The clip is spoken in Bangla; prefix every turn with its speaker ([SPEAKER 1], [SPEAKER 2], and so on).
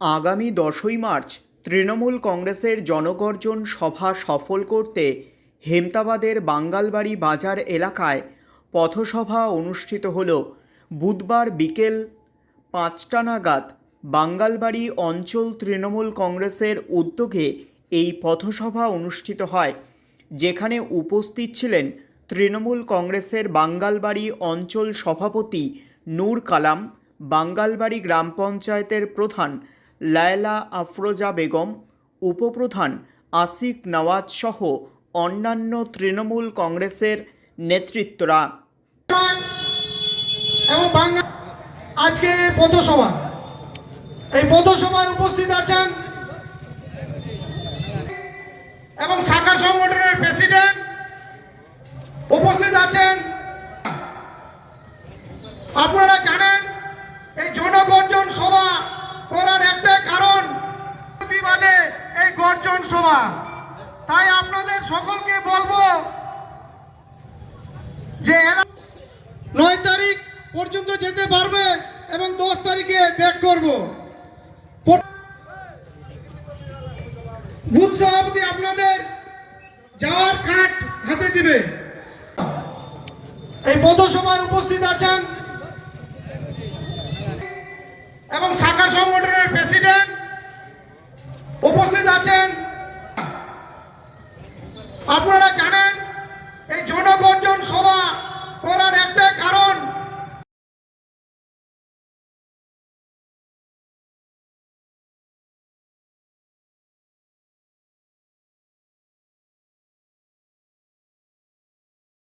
[SPEAKER 1] আগামী দশই মার্চ তৃণমূল কংগ্রেসের জনগর্জন সভা সফল করতে হেমতাবাদের বাঙ্গালবাড়ি বাজার এলাকায় পথসভা অনুষ্ঠিত হল। বুধবার বিকেল পাঁচটা নাগাদ বাঙ্গালবাড়ি অঞ্চল তৃণমূল কংগ্রেসের উদ্যোগে এই পথসভা অনুষ্ঠিত হয়, যেখানে উপস্থিত ছিলেন তৃণমূল কংগ্রেসের বাঙ্গালবাড়ি অঞ্চল সভাপতি নূর কালাম, বাঙ্গালবাড়ি গ্রাম পঞ্চায়েতের প্রধান লায়লা আফরোজা বেগম, উপপ্রধান আসিক নওয়াজ সহ অন্যান্য তৃণমূল কংগ্রেসের নেতৃত্বরা।
[SPEAKER 2] আজকে পথসভা এই পথসভায় উপস্থিত আছেন এবং শাখা সংগঠনের প্রেসিডেন্ট উপস্থিত আছেন। আপনারা জানেন সভা তাই আপনাদের সকলকে বলব যে নয় তারিখ পর্যন্ত যেতে পারবে এবং দশ তারিখে ব্যাক করব। বুথ সভাপতি আপনাদের যাওয়ার কার্ড হাতে দিবে। এই পথসভায় উপস্থিত আছেন এবং শাখা সংগঠনের প্রেসিডেন্ট উপস্থিত আছেন আপনারা জানেন এই জনগণ